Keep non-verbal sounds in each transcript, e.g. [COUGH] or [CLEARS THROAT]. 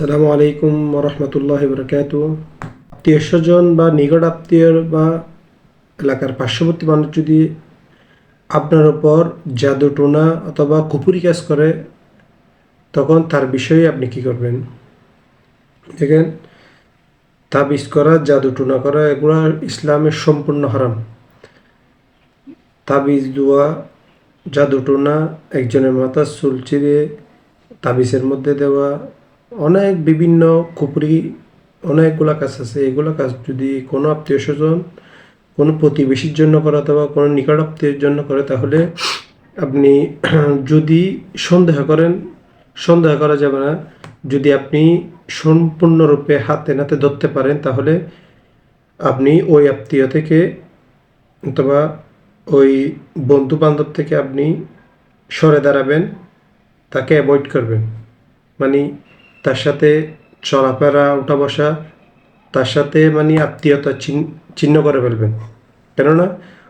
আসসালামু আলাইকুম রহমতুল্লাহ বরকাত আত্মীয় স্বজন বা নিকট আত্মীয় বা এলাকার পার্শ্ববর্তী মানুষ যদি আপনার ওপর জাদু টোনা অথবা কুপুরি কাজ করে, তখন তার বিষয়ে আপনি কি করবেন? দেখেন, তাবিজ করা, জাদু টোনা করা, এগুলো ইসলামের সম্পূর্ণ হারাম। তাবিজ, দোয়া, জাদু টোনা, একজনের মাথা চুল চিরে তাবিজের মধ্যে দেওয়া অনেক বিভিন্ন কুপুরি অনেকগুলো কাজ আছে। এগুলো কাজ যদি কোনো আত্মীয় স্বজন, কোনো প্রতিবেশীর জন্য করে অথবা কোনো নিকট আত্মীয়ের জন্য করে, তাহলে আপনি [CLEARS THROAT] যদি সন্দেহ করেন, সন্দেহ করা যাবে না। যদি আপনি সম্পূর্ণরূপে হাতে নাতে ধরতে পারেন, তাহলে আপনি ওই আত্মীয় থেকে অথবা ওই বন্ধু বান্ধব থেকে আপনি সরে দাঁড়াবেন, তাকে অ্যাভয়েড করবেন। মানে তার সাথে চলাফেরা উঠা বসা তার সাথে মানে আত্মীয়তা চিহ্ন করে ফেলবেন। কেননা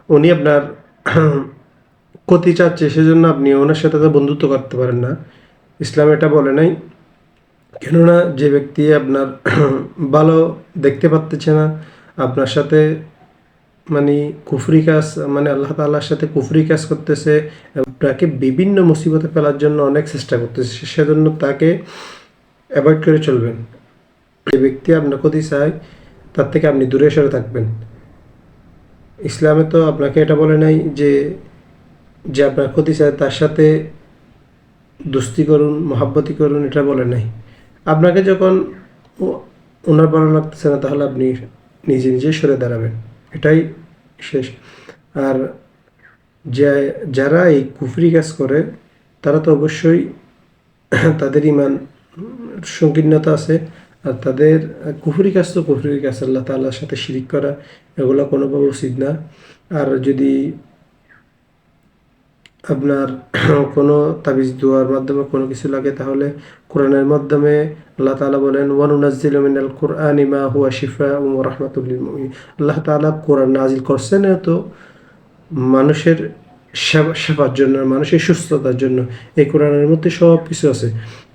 উনি আপনার [CLEARS THROAT] ক্ষতি চাচ্ছে, সেজন্য আপনি ওনার সাথে তো বন্ধুত্ব করতে পারেন না। ইসলাম এটা বলে নাই। কেননা যে ব্যক্তি আপনার [CLEARS THROAT] ভালো দেখতে পারতেছে না, আপনার সাথে মানে কুফরি কাজ মানে আল্লাহ তাল্লাহর সাথে কুফরি কাজ করতেছে, আপনাকে বিভিন্ন মুসিবতে ফেলার জন্য অনেক চেষ্টা করতেছে। সেজন্য তাকে অ্যাভয়েড করে চলবেন। যে ব্যক্তি আপনার ক্ষতি চায়, তার থেকে আপনি দূরে সরে থাকবেন। ইসলামে তো আপনাকে এটা বলে নাই যে যে আপনার ক্ষতি চায়, তার সাথে দোস্তি করুন, মহাব্বতি করুন, এটা বলে নাই। আপনাকে যখন ওনার ভালো লাগতেছে না, তাহলে আপনি নিজে নিজে সরে দাঁড়াবেন। এটাই শেষ। আর যে, যারা এই কুফরি কাজ করে, তারা তো অবশ্যই তাদের ইমান সংকীর্ণতা আছে, আর তাদের কুফরি কাজ তো কুফরি কাজ, আল্লাহ তাল্লাহর সাথে শিরিক করা, এগুলো কোনোভাবে উচিত না। আর যদি আপনার কোনো তাবিজ দোয়ার মাধ্যমে কোনো কিছু লাগে, তাহলে কোরআনের মাধ্যমে আল্লাহ তাআলা বলেন, ওয়ানুনাজ্জিলু মিনাল কুরআনি মা হুয়া শিফাউন ওয়া রাহমাতুল আল্লাহ তাআলা কোরআন নাজিল করছেন তো মানুষের সেবার জন্য, মানুষের সুস্থতার জন্য। এই কোরআনের মধ্যে সব কিছু আছে।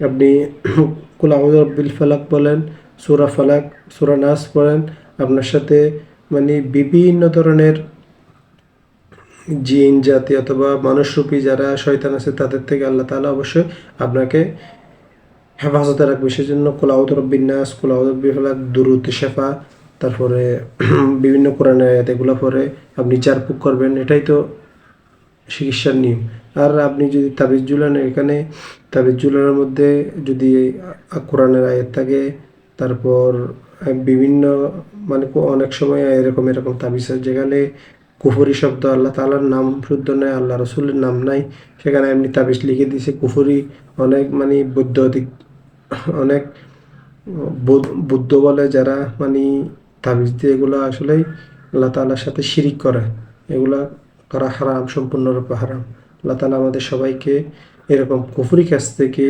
আপনি [CLEARS THROAT] কুলাউদ রব্বিল ফালাক বলেন, সূরা ফালাক, সূরা নাস বলেন, আপনার সাথে মানে বিভিন্ন ধরনের জিন, জাতি অথবা মানুষরূপী যারা শয়তান আছে, তাদের থেকে আল্লাহ তাআলা অবশ্যই আপনাকে হেফাজতে রাখবে। সেজন্য কোলাউদ রব্বিন নাস কোলাউদ রব্বি ফালাক, দুরুদ, শেফা, তারপরে [CLEARS THROAT] বিভিন্ন কোরআনের এগুলো পরে আপনি চারপুক করবেন। এটাই তো চিকিৎসার নিয়ম। আর আপনি যদি তাবিজ ঝুলান এখানে তাবিজ ঝুলানোর মধ্যে যদি কোরআনের আয়াত থাকে, তারপর বিভিন্ন মানে অনেক সময় এরকম এরকম তাবিজ আছে যেখানে কুফরি শব্দ আল্লাহ তালার নাম শুদ্ধ নয় আল্লাহ রসুলের নাম নাই। সেখানে এমনি তাবিজ লিখে দিয়েছে কুফরি, অনেক মানে বৈদ্যুতিক অনেক বুদ্ধ বলে যারা মানে তাবিজ দিয়ে এগুলো আসলেই আল্লাহ তালার সাথে শিরিক করে। এগুলা করা হারাম, সম্পূর্ণরূপে হারাম। আল্লাহ তালা আমাদের সবাইকে এরকম কুফুরি কাছ থেকে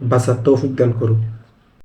বাঁচার তৌফিক দান করুক।